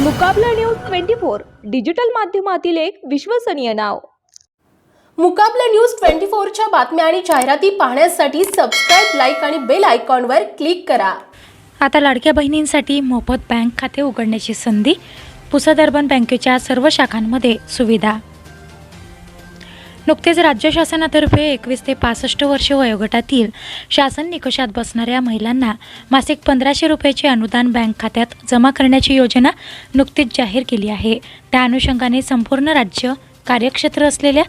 मुकाबला news twenty four digital माध्यमातील एक विश्वसनीय नाव. मुकाबला न्यूज ट्वेंटी फोरच्या बातम्या आणि जाहिराती पाहण्यासाठी सबस्क्राईब लाईक आणि बेल आयकॉनवर क्लिक करा. आता लाडक्या बहिणींसाठी मोफत बँक खाते उघडण्याची संधी पुसद अर्बन बँकेच्या सर्व शाखांमध्ये सुविधा. नुकतेच राज्य शासनातर्फे एकवीस ते पासष्ट वर्ष वयोगटातील शासन निकषात बसणाऱ्या महिलांना मासिक पंधराशे रुपयाचे अनुदान बँक खात्यात जमा करण्याची योजना नुकतीच जाहीर केली आहे. त्या अनुषंगाने संपूर्ण राज्य कार्यक्षेत्र असलेल्या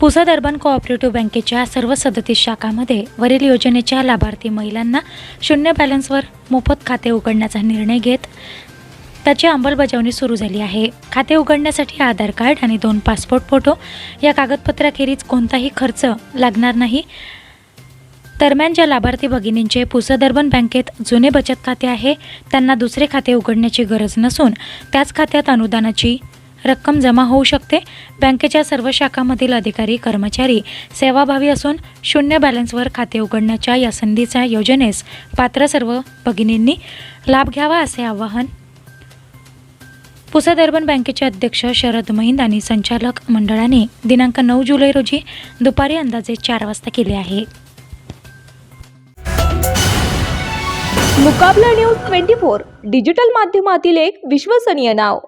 पुसद अर्बन कोऑपरेटिव्ह बँकेच्या सर्व सदतीस शाखामध्ये वरील योजनेच्या लाभार्थी महिलांना शून्य बॅलन्सवर मोफत खाते उघडण्याचा निर्णय घेत त्याची अंमलबजावणी सुरू झाली आहे. खाते उघडण्यासाठी आधार कार्ड आणि दोन पासपोर्ट फोटो. या कागदपत्राखेरीज कोणताही खर्च लागणार नाही. दरम्यान ज्या लाभार्थी भगिनींचे पुसदर्बन बँकेत जुने बचत खाते आहे त्यांना दुसरे खाते उघडण्याची गरज नसून त्याच खात्यात अनुदानाची रक्कम जमा होऊ शकते. बँकेच्या सर्व शाखामधील अधिकारी कर्मचारी सेवाभावी असून शून्य बॅलन्सवर खाते उघडण्याच्या या संधीच्या योजनेस पात्र सर्व भगिनींनी लाभ घ्यावा असे आवाहन पुसद अर्बन बँकेचे अध्यक्ष शरद महिंद आणि संचालक मंडळाने दिनांक नऊ जुलै रोजी दुपारी अंदाजे चार वाजता केले आहे. Mukabla news twenty four digital माध्यमातील एक विश्वसनीय नाव.